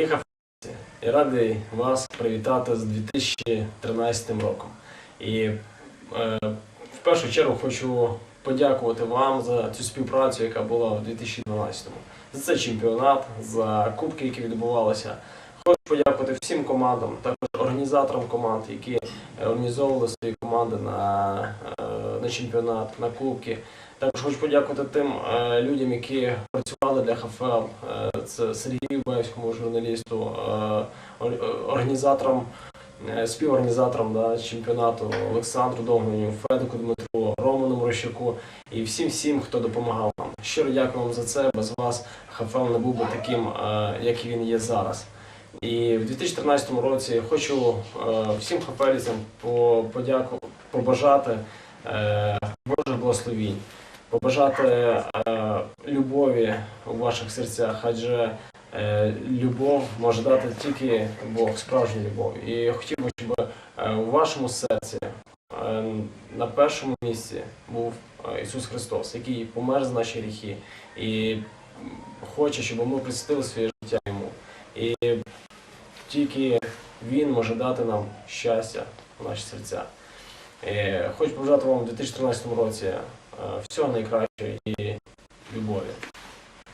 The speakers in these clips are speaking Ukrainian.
Хафці, я радий вас привітати з 2013 роком. І е, в першу чергу хочу подякувати вам за цю співпрацю, яка була в 2012-му. За цей чемпіонат, за кубки, які відбувалися. Хочу подякувати всім командам, також організаторам команд, які організовували свої команди на, е, на чемпіонат, на кубки. Також хочу подякувати тим е, людям, які працювали для ХФЛ. Е, це Сергію Баївському журналісту, е, ор- організаторам, співорганізаторам да, чемпіонату Олександру Довгоню, Федику Дмитру, Роману Морощуку і всім всім, хто допомагав нам. Щиро дякую вам за це. Без вас ХФЛ не був би таким, як він є зараз. І в 2013 році хочу всім подяку побажати е, Божих благословінь, побажати е, любові у ваших серцях, адже е, любов може дати тільки Бог, справжню любов. І хотів би, щоб е, у вашому серці е, на першому місці був е, Ісус Христос, який помер за наші гріхи і хоче, щоб ми присвятили своє життя йому. І тільки він може дати нам щастя в наші серця. Е, Хочу побажати вам у 2013 році е, всього найкращого і любові.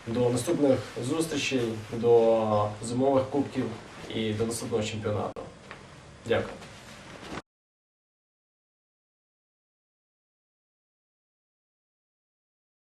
До наступних зустрічей, до зимових кубків і до наступного чемпіонату. Дякую.